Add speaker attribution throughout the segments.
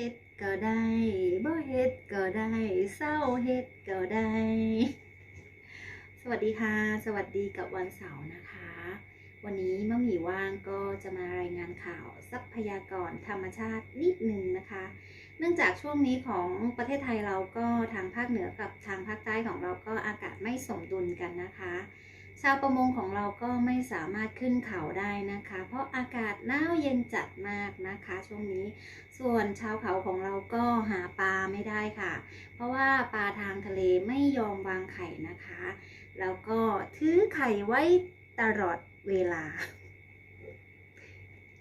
Speaker 1: ฮ็ดก็ได้บ่เฮ็ดก็ได้เศร้าเฮ็ดก็ได้ สวัสดีค่ะ สวัสดีกับวันเสาร์นะคะ วันนี้มะหมี่ว่างก็จะมารายงานข่าวทรัพยากรธรรมชาตินิดนึงนะคะ เนื่องจากช่วงนี้ของประเทศไทยเราก็ทางภาคเหนือกับทางภาคใต้ของเราก็อากาศไม่สมดุลกันนะคะ ชาวประมงของเราก็ไม่สามารถขึ้นเขาได้นะคะ เพราะอากาศหนาวเย็นจัดมากนะคะ ช่วงนี้ ส่วนชาวเขาของเราก็หาปลาไม่ได้ค่ะ เพราะว่าปลาทางทะเลไม่ยอมวางไข่นะคะ แล้วก็ถือไข่ไว้ตลอดเวลา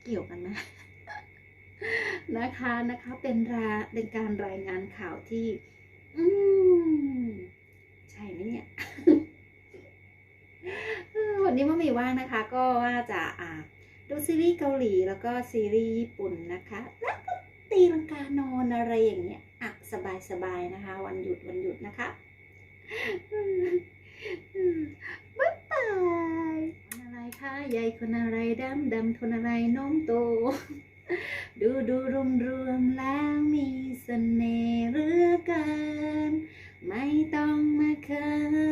Speaker 1: เกี่ยวกันไหมนะคะนะคะเป็นราเป็นการรายงานข่าวที่ อืม ใช่ไหมเนี่ย เออวันนี้ว่างนะคะ ก็ว่าจะอ่าดูซีรีส์เกาหลีแล้วก็ซีรีส์ญี่ปุ่นนะคะ แล้วก็ตีลังกานอนอะไรอย่างเงี้ยอะสบายสบายๆนะคะ วันหยุดวันหยุดนะคะบ๊ายบายคนอะไรคะใหญ่คนอะไรดำดำคนอะไรน้องโต ดูดูรวมรวมแล้วมีเสน่ห์เหลือกินไม่ต้องมาเคิ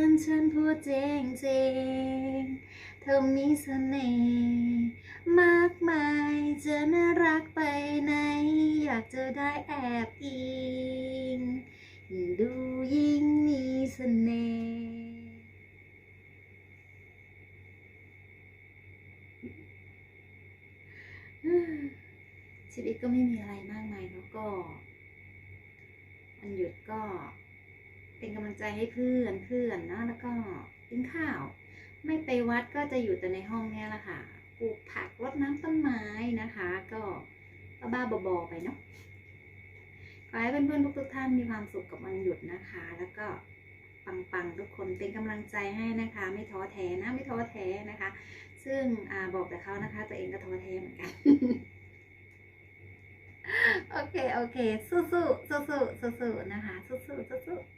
Speaker 1: นฉันพูดเจงเจง ธอมีเสน่ห์มากมายจะน่ารักไปไหน อยากจะได้แอบอิงดูยิ่งมีเสน่ห์ชีวิตก็ไม่มีอะไรมากมายแล้วก็วันหยุดก็เป็นกำลังใจให้เพื่อนเพื่อนนะแล้วก็กินข้าว ไม่ไปวัดก็จะอยู่แต่ในห้องเนี้ยแหละค่ะปลูกผักรดน้ำต้นไม้นะคะ ก็บ้าบอๆไปเนาะขอให้เพื่อนๆทุกๆท่านมีความสุขกับวันหยุดนะคะ แล้วก็ปังๆทุกคนเป็นกำลังใจให้นะคะ ไม่ท้อแท้นะไม่ท้อแท้นะคะ ซึ่งอบอกแต่เขานะคะ ตัวเองก็ท้อแท้เหมือนกันโอเคโอเคสู้ๆสู้ๆสู้ๆนะคะสู้ๆสู้ๆ